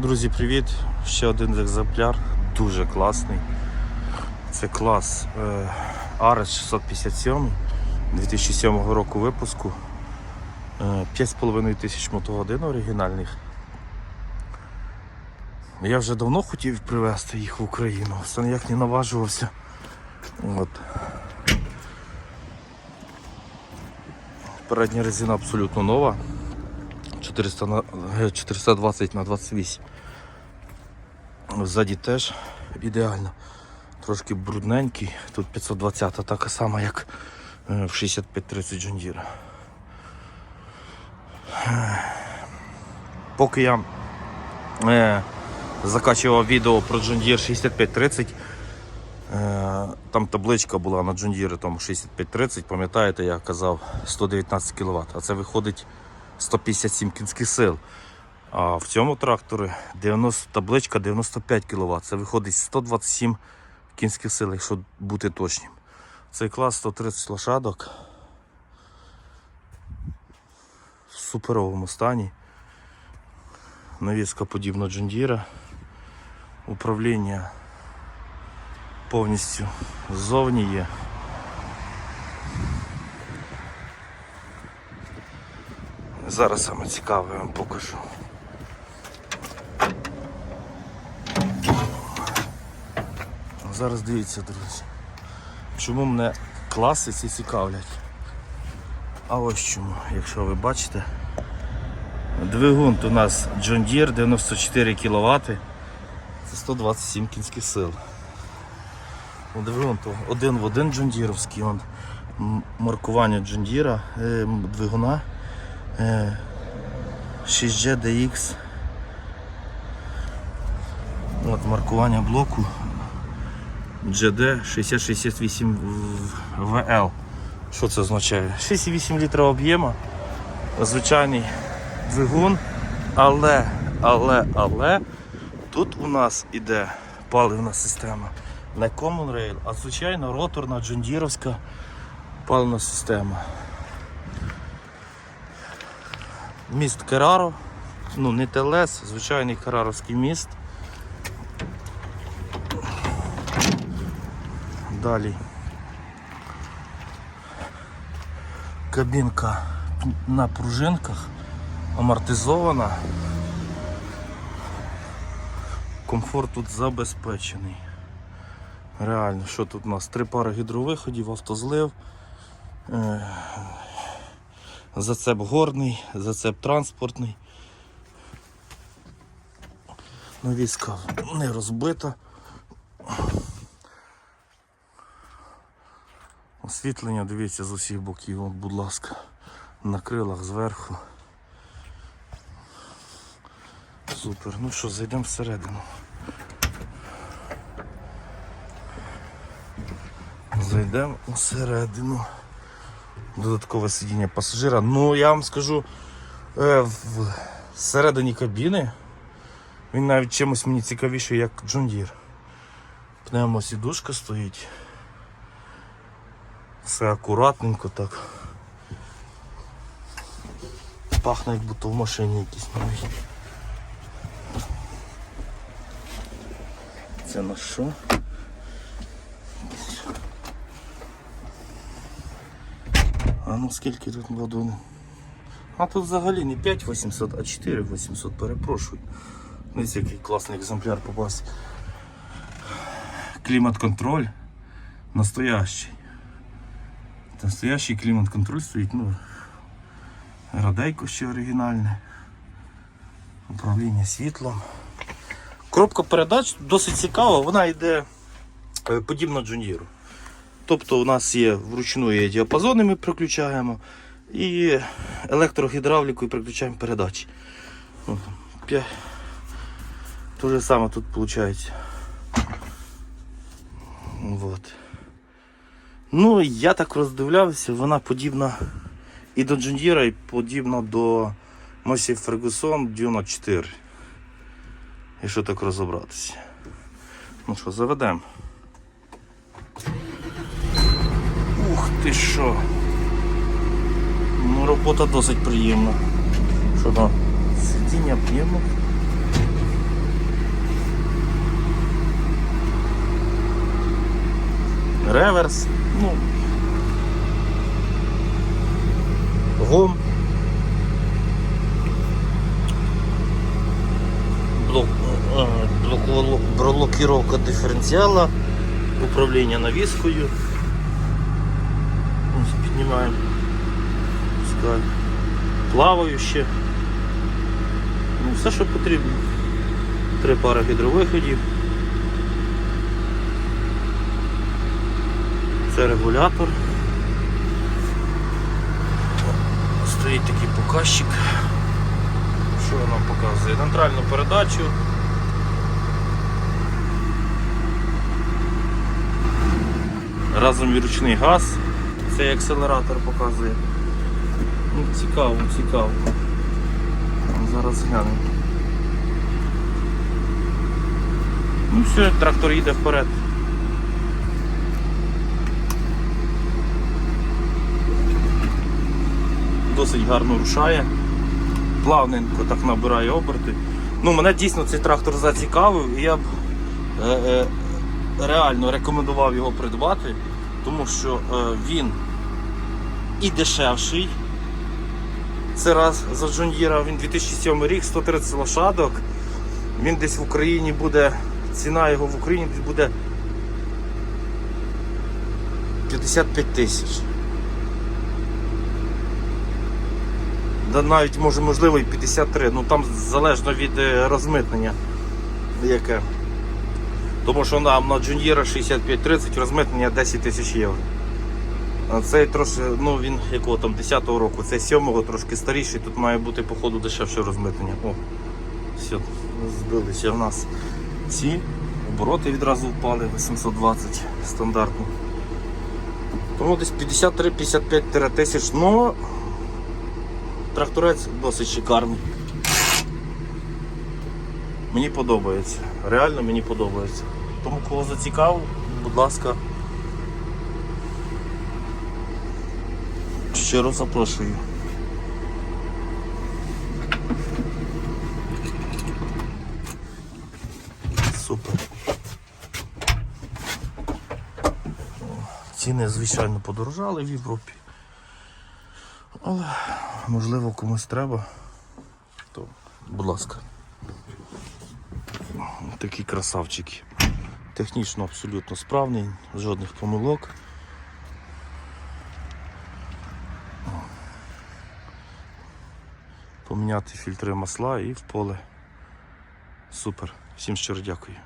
Друзі, привіт! Ще один екземпляр, дуже класний. Це клас е, Ares 657 2007 року випуску. Е, 5,5 тисяч мотогодин оригінальних. Я вже давно хотів привезти їх в Україну, все ніяк не наважувався. От. Передня резина абсолютно нова. 400 на, е, 420 на 28. Ззаді теж ідеально. Трошки брудненький. Тут 520 така сама, як е, в 6530 John Deere. Поки я е, закачував відео про Deere 6530, е, там табличка була на тому 6530, пам'ятаєте, я казав 119 кВт, а це виходить 157 кінських сил. А в цьому тракторі 90, табличка 95 кВт. Це виходить 127 кінських сил, якщо бути точним. Цей клас 130 лошадок. В суперовому стані. Навіска подібна Джондіра. Управління повністю ззовні є. Зараз саме цікаве я вам покажу. Зараз дивіться, друзі. Чому мене класи ці цікавлять? А ось чому, якщо ви бачите. Двигун у нас John Deere 94 кВт. Це 127 кінських сил. Ну, Двигун то один в один джондіровський. Маркування Deere, е, двигуна. Е, 6GDX. От маркування блоку GD 6068 VL. Що це означає? 6,8 літра об'єму, звичайний двигун, але, але, але тут у нас іде паливна система. Не Common Rail, а звичайно роторна джондіровська паливна система. Міст Кераро, ну не ТЛС, звичайний караровський міст. Далі. Кабінка на пружинках, амортизована. Комфорт тут забезпечений. Реально, що тут у нас? Три пари гідровиходів, автозлив. Зацеп горний, зацеп транспортний. Навіска не розбита. Освітлення, дивіться з усіх боків, от, будь ласка, на крилах зверху. Супер. Ну що, зайдемо всередину. Зайдемо всередину. Додаткове сидіння пасажира. Ну, я вам скажу, е, в середині кабіни він навіть чимось мені цікавіший, як Deere. Пневмосідушка стоїть. Все акуратненько так. Пахне, як будто в машині якісь нові. Це на що? А ну скільки тут ладони? А тут взагалі не 5800, а 4800, перепрошую. Дивіться, який класний екземпляр попався. Клімат-контроль настоящий. Настоящий клімат-контроль стоїть, ну, радейко ще оригінальне. Управління світлом. Коробка передач досить цікава, вона йде е, подібно джуніру. Тобто у нас є вручну є діапазони, ми приключаємо, і електрогідравліку і приключаємо передачі. О, Те же саме тут виходить. Вот. Ну, я так роздивлявся, вона подібна і до Джундіра, і подібна до Мосі Фергусон Дюна 4. Якщо так розібратися. Ну що, заведемо. ти що? Ну Робота досить приємна. Що там? Сидіння приємно. Реверс, ну гом. Блок, е, блокировка диференціала, управління навіскою. Ось піднімаємо. Пускай. Плаваюче. Ну, все, що потрібно. Три пари гідровиходів. Це регулятор. Стоїть такий показчик. Що нам показує? Нейтральну передачу. Разом і ручний газ. Цей акселератор показує. Ну, цікаво, цікаво. Зараз глянемо. Ну все, трактор їде вперед. Досить гарно рушає. Плавненько так набирає оберти. Ну, мене дійсно цей трактор зацікавив і я б е, е, реально рекомендував його придбати, тому що е, він і дешевший. Це раз за John він 2007 рік, 130 лошадок. Він десь в Україні буде, ціна його в Україні буде 55 тисяч. Да навіть може можливо і 53, ну там залежно від е, розмитнення яке. Тому що на John Deere 6530 розмитнення 10 тисяч євро. Цей трошки, ну він якого там 10-го року, цей 7-го трошки старіший, тут має бути по ходу дешевше розмитнення. О, все, збилися в нас ці, обороти відразу впали 820 стандартно. Тому десь 53-55 тисяч, ну тракторець досить шикарний. Мені подобається. Реально мені подобається. Тому кого зацікавив, будь ласка. Щиро запрошую. Супер. Ціни, звичайно, подорожали в Європі. Але можливо комусь треба, то будь ласка. Такі красавчик. Технічно абсолютно справний, жодних помилок. поміняти фільтри масла і в поле. Супер. Всім щиро дякую.